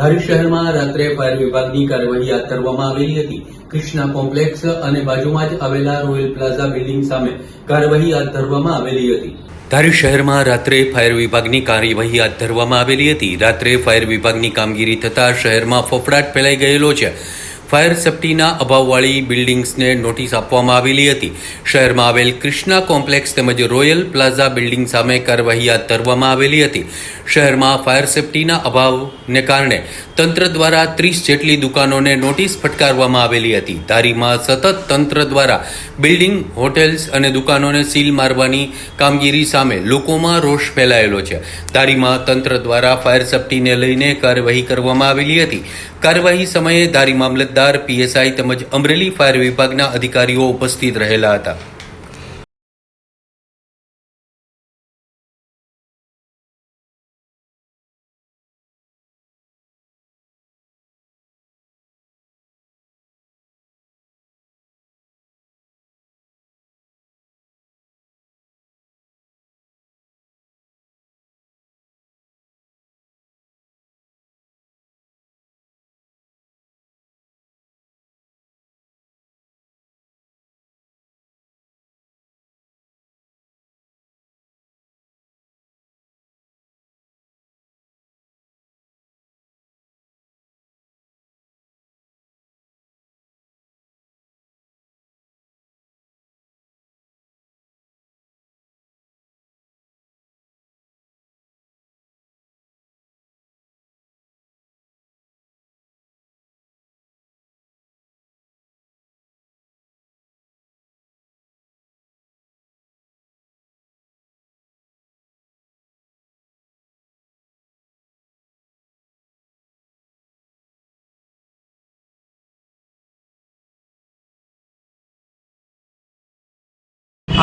ધારી શહેરમાં રાત્રે ફાયર વિભાગની કાર્યવાહી હાથ ધરવામાં આવેલી હતી. કૃષ્ણા કોમ્પ્લેક્સ અને બાજુમાં જ આવેલા રોયલ પ્લાઝા બિલ્ડિંગ સામે કાર્યવાહી હાથ ધરવામાં આવેલી હતી. ધારી શહેરમાં રાત્રે ફાયર વિભાગની કાર્યવાહી હાથ ધરવામાં આવેલી હતી. રાત્રે ફાયર વિભાગની કામગીરી થતાં શહેરમાં ફફડાટ ફેલાઈ ગયેલો છે. ફાયર સેફટીના અભાવવાળી બિલ્ડિંગ્સને નોટિસ આપવામાં આવેલી હતી. શહેરમાં આવેલ કૃષ્ણા કોમ્પ્લેક્સ તેમજ રોયલ પ્લાઝા બિલ્ડિંગ સામે કાર્યવાહી હાથ ધરવામાં આવેલી હતી. શહેરમાં ફાયર સેફટીના અભાવને કારણે તંત્ર દ્વારા ત્રીસ જેટલી દુકાનોને નોટિસ ફટકારવામાં આવેલી હતી. ધારીમાં સતત તંત્ર દ્વારા બિલ્ડિંગ, હોટેલ્સ અને દુકાનોને સીલ મારવાની કામગીરી સામે લોકોમાં રોષ ફેલાયેલો છે. ધારીમાં તંત્ર દ્વારા ફાયર સેફટીને લઈને કાર્યવાહી કરવામાં આવેલી હતી. કાર્યવાહી સમયે ધારી મામલતદાર, પીએસઆઈ તેમજ અમરેલી ફાયર વિભાગના અધિકારીઓ ઉપસ્થિત રહેલા હતા.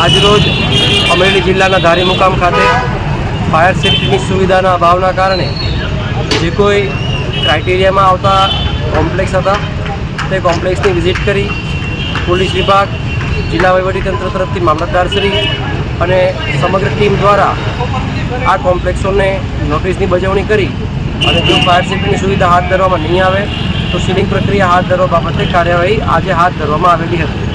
આજરોજ અમરેલી જિલ્લાના ધારી મુકામ ખાતે ફાયર સેફ્ટીની સુવિધાના અભાવના કારણે જે કોઈ ક્રાઇટેરિયામાં આવતા કોમ્પ્લેક્સ હતા, તે કોમ્પ્લેક્સની વિઝિટ કરી પોલીસ વિભાગ, જિલ્લા વહીવટીતંત્ર તરફથી મામલતદારશ્રી અને સમગ્ર ટીમ દ્વારા આ કોમ્પ્લેક્સોને નોટિસની બજવણી કરી અને જો ફાયર સેફ્ટીની સુવિધા હાથ ધરવામાં નહીં આવે, તો સીલિંગ પ્રક્રિયા હાથ ધરવા બાબતે કાર્યવાહી આજે હાથ ધરવામાં આવેલી હતી.